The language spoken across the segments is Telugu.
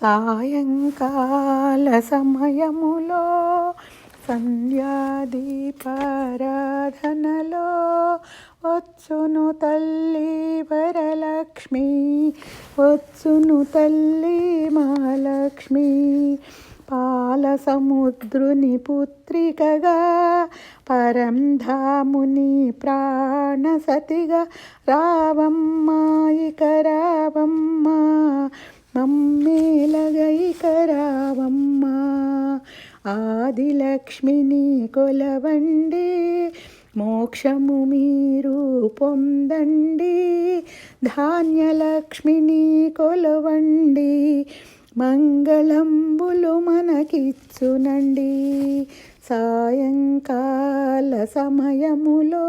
సాయంకాల సమయములో సంధ్యాదీపారాధనలో వచ్చును తల్లి వరలక్ష్మి వచ్చును తల్లి మహాలక్ష్మి. పాల సముద్రుని పుత్రికగా పరంధాముని ప్రాణసతిగా రావమ్మా ఇక రావమ్మా. అమ్మేలగై కరావమ్మ ఆదిలక్ష్మిని కొలవండి మోక్షము మీరు పొందండి. ధాన్యలక్ష్మిని కొలవండి మంగళంబులు మనకిచ్చునండి. సాయంకాల సమయములో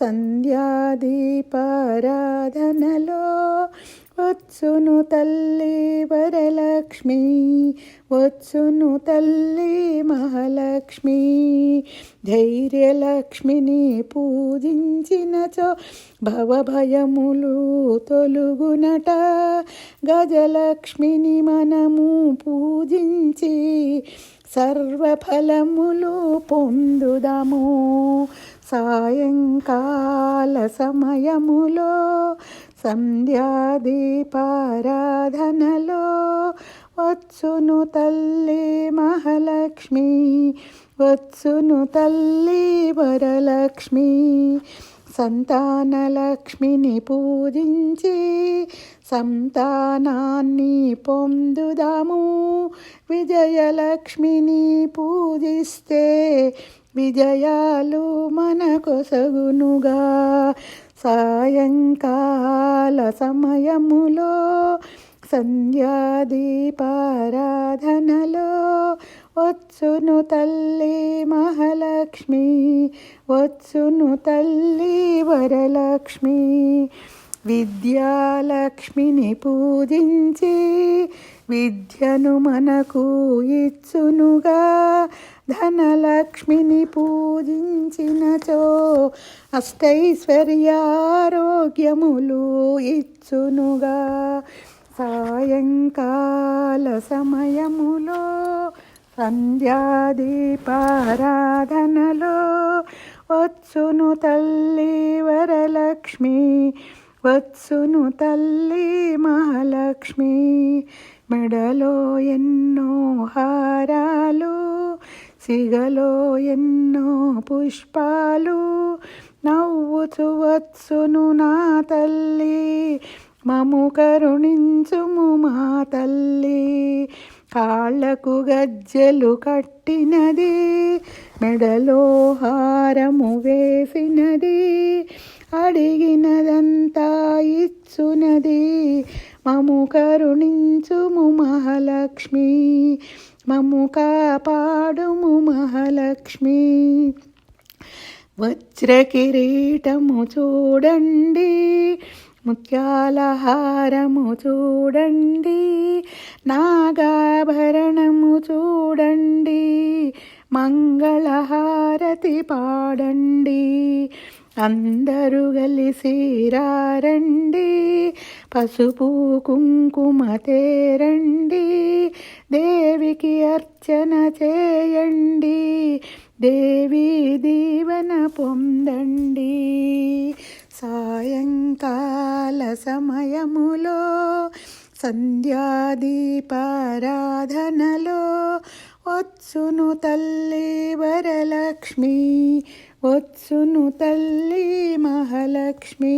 సంధ్యాదీపారాధనలో వచ్చును తల్లి వరలక్ష్మి వచ్చును తల్లి మహాలక్ష్మి. ధైర్యలక్ష్మిని పూజించినచో భవభయములు తొలుగునట. గజలక్ష్మిని మనము పూజించి సర్వఫలములు పొందుదాము. సాయంకాల సమయములో సంధ్యాదీపారాధనలో వచ్చును తల్లి మహాలక్ష్మి వచ్చును తల్లి వరలక్ష్మి. సంతానలక్ష్మిని పూజించి సంతానాన్ని పొందుదాము. విజయలక్ష్మిని పూజిస్తే విజయాలు మనకొసగునుగా సాయంకాల సమయములో సంధ్యాదీపారాధనలో వచ్చును తల్లి మహాలక్ష్మి వచ్చును తల్లి వరలక్ష్మి. విద్యాలక్ష్మిని పూజించి విద్యను మనకు ఇచ్చునుగా. ధనలక్ష్మిని పూజించినచో అష్టైశ్వర్యారోగ్యములు ఇచ్చునుగా. సాయంకాల సమయములో సంధ్యాదీపారాధనలో వచ్చును తల్లి వరలక్ష్మి వచ్చును తల్లి మహాలక్ష్మి. మెడలో ఎన్నో హార సిగలో ఎన్నో పుష్పాలు నవ్వుచు వచ్చును నా తల్లి. మము కరుణించుము మా తల్లి. కాళ్ళకు గజ్జెలు కట్టినది మెడలో హారము వేసినది అడిగినదంతా ఇచ్చునది. మము కరుణించుము మహాలక్ష్మి. మము కాపాడుము మహాలక్ష్మి. వజ్ర కిరీటము చూడండి ముత్యాల హారము చూడండి నాగాభరణము చూడండి మంగళహారతి పాడండి అందరూ కలిసి రారండి పసుపు కుంకుమ తేరండి దేవికి అర్చన చేయండి. దేవి దీవన పొందండి. సాయంకాల సమయములో సంధ్యాదీపారాధనలో ఒత్సును తల్లి వరలక్ష్మి ఒత్సును తల్లి మహాలక్ష్మి.